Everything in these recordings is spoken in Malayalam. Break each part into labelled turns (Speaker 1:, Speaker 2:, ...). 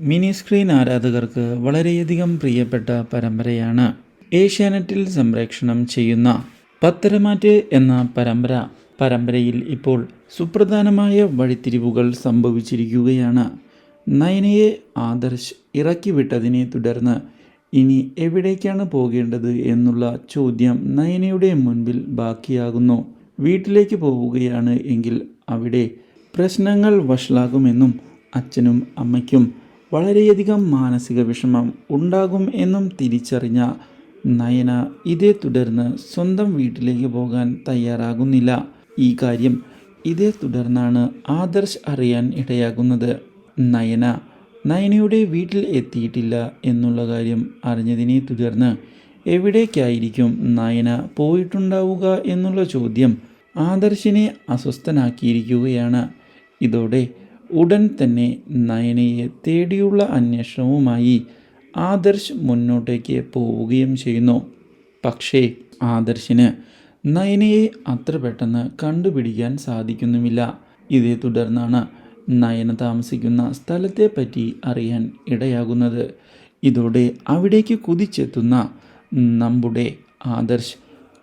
Speaker 1: മിനി സ്ക്രീൻ ആരാധകർക്ക് വളരെയധികം പ്രിയപ്പെട്ട പരമ്പരയാണ് ഏഷ്യാനെറ്റിൽ സംപ്രേക്ഷണം ചെയ്യുന്ന പത്തരമാറ്റ് എന്ന പരമ്പര. പരമ്പരയിൽ ഇപ്പോൾ സുപ്രധാനമായ വഴിത്തിരിവുകൾ സംഭവിച്ചിരിക്കുകയാണ്. നയനയെ ആദർശ് ഇറക്കി വിട്ടതിനെ തുടർന്ന് ഇനി എവിടേക്കാണ് പോകേണ്ടത് എന്നുള്ള ചോദ്യം നയനയുടെ മുൻപിൽ ബാക്കിയാകുന്നു. വീട്ടിലേക്ക് പോവുകയാണ് എങ്കിൽ അവിടെ പ്രശ്നങ്ങൾ വഷളാകുമെന്നും അച്ഛനും അമ്മയ്ക്കും വളരെയധികം മാനസിക വിഷമം ഉണ്ടാകും എന്നും തിരിച്ചറിഞ്ഞ നയന ഇതേ തുടർന്ന് സ്വന്തം വീട്ടിലേക്ക് പോകാൻ തയ്യാറാകുന്നില്ല. ഈ കാര്യം ഇതേ തുടർന്നാണ് ആദർശ് അറിയാൻ ഇടയാകുന്നത്. നയന നയനയുടെ വീട്ടിൽ എത്തിയിട്ടില്ല എന്നുള്ള കാര്യം അറിഞ്ഞതിനെ തുടർന്ന് എവിടേക്കായിരിക്കും നയന പോയിട്ടുണ്ടാവുക എന്നുള്ള ചോദ്യം ആദർശിനെ അസ്വസ്ഥനാക്കിയിരിക്കുകയാണ്. ഇതോടെ ഉടൻ തന്നെ നയനയെ തേടിയുള്ള അന്വേഷണവുമായി ആദർശ് മുന്നോട്ടേക്ക് പോവുകയും ചെയ്യുന്നു. പക്ഷേ ആദർശിന് നയനയെ അത്ര പെട്ടെന്ന് കണ്ടുപിടിക്കാൻ സാധിക്കുന്നുമില്ല. ഇതേ തുടർന്നാണ് നയന താമസിക്കുന്ന സ്ഥലത്തെപ്പറ്റി അറിയാൻ ഇടയാകുന്നത്. ഇതോടെ അവിടേക്ക് കുതിച്ചെത്തുന്ന നമ്മുടെ ആദർശ്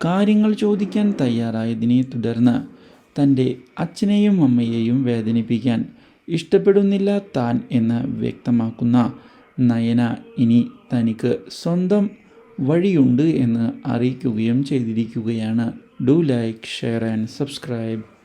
Speaker 1: കാര്യങ്ങൾ ചോദിക്കാൻ തയ്യാറായതിനെ തുടർന്ന് തന്റെ അച്ഛനെയും അമ്മയെയും വേദനിപ്പിക്കാൻ ഇഷ്ടപ്പെടുന്നില്ല താൻ എന്ന് വ്യക്തമാക്കുന്ന നയന ഇനി തനിക്ക് സ്വന്തം വഴിയുണ്ട് എന്ന് അറിയിക്കുകയും ചെയ്തിരിക്കുകയാണ്. Do like share and subscribe